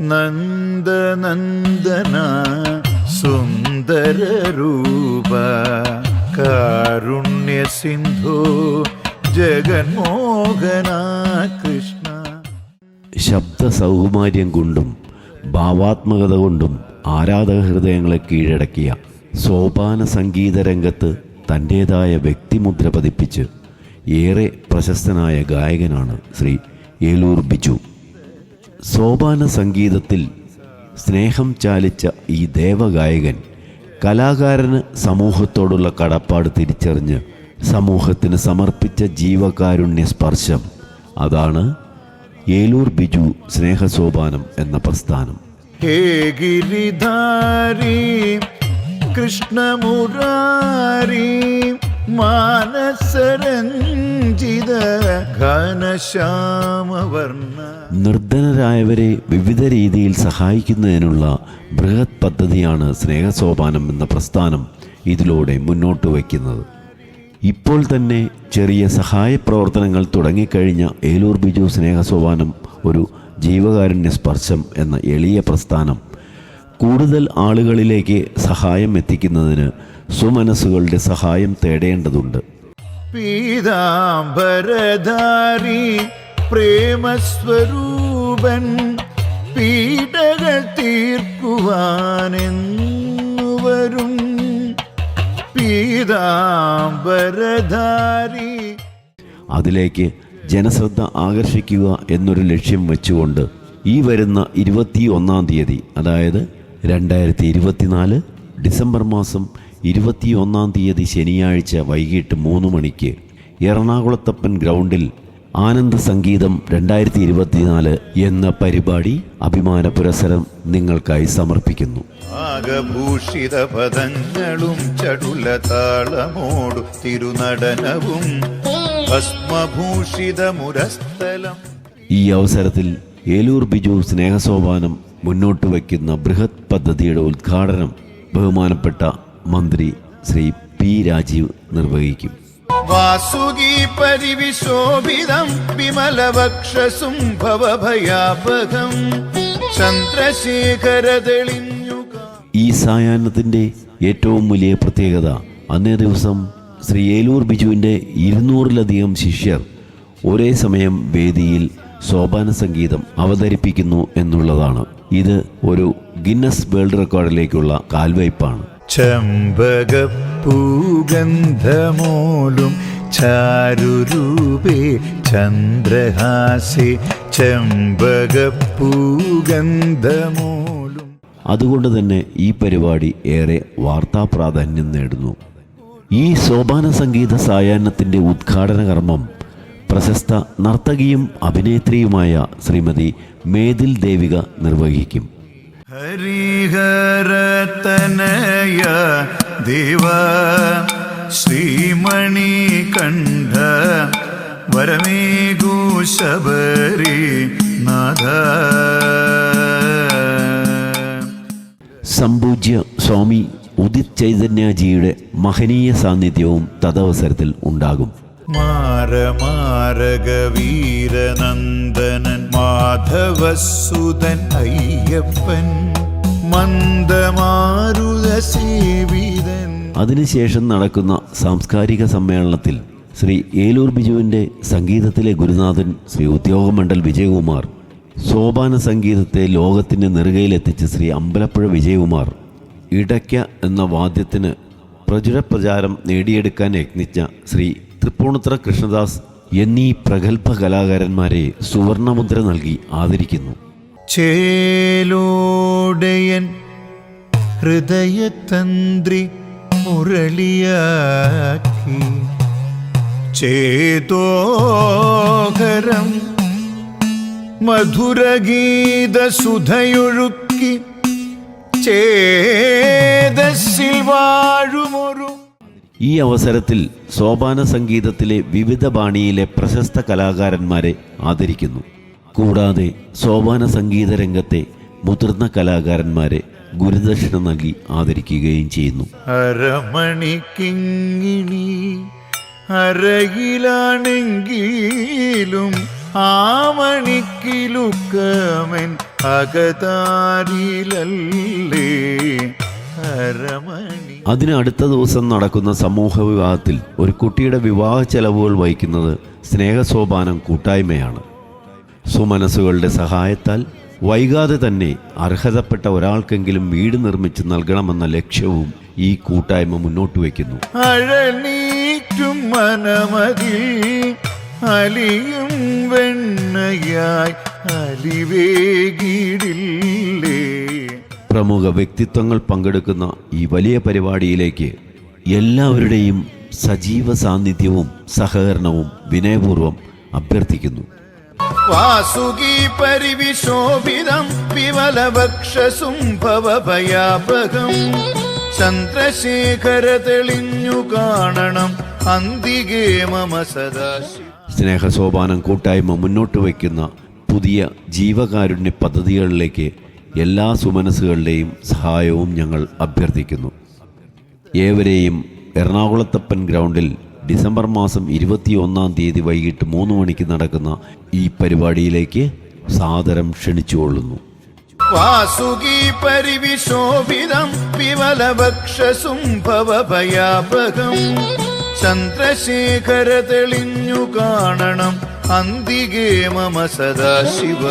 നന്ദനന്ദന സുന്ദര രൂപ കാരുണ്യ സിന്ധു ജഗന്മോഹന കൃഷ്ണ. ശബ്ദ സൗകുമാര്യം കൊണ്ടും ഭാവാത്മകത കൊണ്ടും ആരാധക ഹൃദയങ്ങളെ കീഴടക്കിയ സോപാന സംഗീത രംഗത്ത് തന്റേതായ വ്യക്തിമുദ്ര പതിപ്പിച്ച് ഏറെ പ്രശസ്തനായ ഗായകനാണ് ശ്രീ ഏലൂർ ബിജു. സോപാന സംഗീതത്തിൽ സ്നേഹം ചാലിച്ച ഈ ദേവഗായകൻ കലാകാരന് സമൂഹത്തോടുള്ള കടപ്പാട് തിരിച്ചറിഞ്ഞ് സമൂഹത്തിന് സമർപ്പിച്ച ജീവകാരുണ്യ സ്പർശം. അതാണ് ഏലൂർ ബിജു സ്നേഹസോപാനം എന്ന പ്രസ്ഥാനം. ഹേ ഗിരിധാരി കൃഷ്ണമുരാരി ഘനശ്യാമവർണ നിർധനരായവരെ വിവിധ രീതിയിൽ സഹായിക്കുന്നതിനുള്ള ബൃഹത് പദ്ധതിയാണ് സ്നേഹസോപാനം എന്ന പ്രസ്ഥാനം ഇതിലൂടെ മുന്നോട്ട് വയ്ക്കുന്നത്. ഇപ്പോൾ തന്നെ ചെറിയ സഹായ പ്രവർത്തനങ്ങൾ തുടങ്ങിക്കഴിഞ്ഞ ഏലൂർ ബിജു സ്നേഹസോപാനം ഒരു ജീവകാരുണ്യ സ്പർശം എന്ന എളിയ പ്രസ്ഥാനം. കൂടുതൽ ആളുകളിലേക്ക് സഹായം എത്തിക്കുന്നതിന് സുമനസ്സുകളുടെ സഹായം തേടേണ്ടതുണ്ട്. പീതാംബരധാരി പ്രേമസ്വരൂപൻ പീഡകൾ തീർക്കുവാനെന്നുവരും. പീതാംബരധാരി അതിലേക്ക് ജനശ്രദ്ധ ആകർഷിക്കുക എന്നൊരു ലക്ഷ്യം വെച്ചുകൊണ്ട് ഈ വരുന്ന ഇരുപത്തി ഒന്നാം തീയതി അതായത് രണ്ടായിരത്തി ഇരുപത്തിനാല് ഡിസംബർ മാസം ഇരുപത്തി ഒന്നാം തീയതി ശനിയാഴ്ച വൈകിട്ട് മൂന്ന് മണിക്ക് എറണാകുളത്തപ്പൻ ഗ്രൗണ്ടിൽ ആനന്ദ സംഗീതം രണ്ടായിരത്തി ഇരുപത്തിനാല് എന്ന പരിപാടി അഭിമാന പുരസ്സരം നിങ്ങൾക്കായി സമർപ്പിക്കുന്നു. ആകഭൂഷിത പദങ്ങളും ചടുല താളമോടു തിരുനടനവും ഭസ്മഭൂഷിത മുരസ്ഥലം ഈ അവസരത്തിൽ ഏലൂർ ബിജു സ്നേഹസോപാനം മുന്നോട്ട് വയ്ക്കുന്ന ബൃഹത് പദ്ധതിയുടെ ഉദ്ഘാടനം ബഹുമാനപ്പെട്ട മന്ത്രി ശ്രീ പി രാജീവ് നിർവഹിക്കും. വാസുകി പരിവിശോഭിതം വിമലവക്ഷസും ഭവഭയാപകം. ചന്ദ്രശേഖര ഈ സായാഹ്നത്തിന്റെ ഏറ്റവും വലിയ പ്രത്യേകത അന്നേ ദിവസം ശ്രീ ഏലൂർ ബിജുവിന്റെ ഇരുന്നൂറിലധികം ശിഷ്യർ ഒരേ സമയം വേദിയിൽ സോപാന സംഗീതം അവതരിപ്പിക്കുന്നു എന്നുള്ളതാണ്. ഇത് ഒരു ഗിന്നസ് വേൾഡ് റെക്കോർഡിലേക്കുള്ള കാൽവയ്പ്പാണ്. ചെമ്പകപ്പൂഗന്ധമോലും ചാരുരൂപേ ചന്ദ്രഹാസി ചമ്പകപ്പൂഗന്ധമോലും. അതുകൊണ്ട് തന്നെ ഈ പരിപാടി ഏറെ വാർത്താ പ്രാധാന്യം നേടുന്നു. ഈ സോപാന സംഗീത സായാഹ്നത്തിന്റെ ഉദ്ഘാടന കർമ്മം പ്രശസ്ത നർത്തകിയും അഭിനേത്രിയുമായ ശ്രീമതി മേതിൽ ദേവിക നിർവഹിക്കും. ഹരിഹരതനയ ദേവ ശ്രീമണി കണ്ഠ വരമേകൂ ശബരി നാഥ സംപൂജ്യ സ്വാമി ഉദിത് ചൈതന്യജിയുടെ മഹനീയ സാന്നിധ്യവും തദവസരത്തിൽ ഉണ്ടാകും. മാരമാരക വീരനന്ദനൻ മാധവസുതൻ അയ്യപ്പൻ മന്ദമാരുത സേവിതൻ അതിനുശേഷം നടക്കുന്ന സാംസ്കാരിക സമ്മേളനത്തിൽ ശ്രീ ഏലൂർ ബിജുവിന്റെ സംഗീതത്തിലെ ഗുരുനാഥൻ ശ്രീ ഉദ്യോഗമണ്ഡൽ വിജയകുമാർ സോപാന സംഗീതത്തെ ലോകത്തിന്റെ നെറുകയിലെത്തിച്ച് ശ്രീ അമ്പലപ്പുഴ വിജയകുമാർ ഇടയ്ക്ക എന്ന വാദ്യത്തിന് പ്രചുര പ്രചാരം നേടിയെടുക്കാൻ യത്നിച്ച ശ്രീ തൃപ്പൂണിത്തുറ കൃഷ്ണദാസ് എന്നീ പ്രഗത്ഭ കലാകാരന്മാരെ സുവർണമുദ്ര നൽകി ആദരിക്കുന്നു. ചേലോടയൻ ഹൃദയതന്ത്രി മുരളിയാക്കി. ചേതോഹരം മധുരഗീതസുധയൊഴുക്കി. ചേതസിൽ വാഴുമൊരു ഈ അവസരത്തിൽ സോപാന സംഗീതത്തിലെ വിവിധ ബാണിയിലെ പ്രശസ്ത കലാകാരന്മാരെ ആദരിക്കുന്നു. കൂടാതെ സോപാന സംഗീത രംഗത്തെ മുതിർന്ന കലാകാരന്മാരെ ഗുരുദക്ഷിണ നൽകി ആദരിക്കുകയും ചെയ്യുന്നു. അരമണി കിങ്ങിണി അരയിലാണെങ്കിലും ആമണിക്കിലുക്കമെൻ അകതാരിലല്ലേ? അരമണി അതിന് അടുത്ത ദിവസം നടക്കുന്ന സമൂഹ വിവാഹത്തിൽ ഒരു കുട്ടിയുടെ വിവാഹ ചെലവുകൾ വഹിക്കുന്നത് സ്നേഹസോപാനം കൂട്ടായ്മയാണ്. സുമനസ്സുകളുടെ സഹായത്താൽ വൈകാതെ തന്നെ അർഹതപ്പെട്ട ഒരാൾക്കെങ്കിലും വീട് നിർമ്മിച്ച് നൽകണമെന്ന ലക്ഷ്യവും ഈ കൂട്ടായ്മ മുന്നോട്ട് വയ്ക്കുന്നു. അലിയും വെണ്ണയായി അലിവേകിടില്ലേ പ്രമുഖ വ്യക്തിത്വങ്ങൾ പങ്കെടുക്കുന്ന ഈ വലിയ പരിപാടിയിലേക്ക് എല്ലാവരുടെയും സജീവ സാന്നിധ്യവും സഹകരണവും വിനയപൂർവം അഭ്യർത്ഥിക്കുന്നു. വാസുകി പരിവിശോഭിതം വിമലഭക്ഷസും ഭവഭയാപകം ചന്ദ്രശേഖര തെളിഞ്ഞു കാണണം അന്തികേ മമ സദാശിവ. സ്നേഹസോപാനം കൂട്ടായ്മ മുന്നോട്ട് വയ്ക്കുന്ന പുതിയ ജീവകാരുണ്യ പദ്ധതികളിലേക്ക് എല്ലാ സുമനസ്സുകളുടെയും സഹായവും ഞങ്ങൾ അഭ്യർത്ഥിക്കുന്നു. ഏവരെയും എറണാകുളത്തപ്പൻ ഗ്രൗണ്ടിൽ ഡിസംബർ മാസം ഇരുപത്തിയൊന്നാം തീയതി വൈകിട്ട് മൂന്ന് മണിക്ക് നടക്കുന്ന ഈ പരിപാടിയിലേക്ക് സാദരം ക്ഷണിച്ചുകൊള്ളുന്നു. വാസുകി പരിവിശോഭിതം വിമലഭക്ഷസും ഭവഭയാപകം ചന്ദ്രശേഖര തെളിഞ്ഞു കാണണം അന്തികേ മമ സദാശിവ.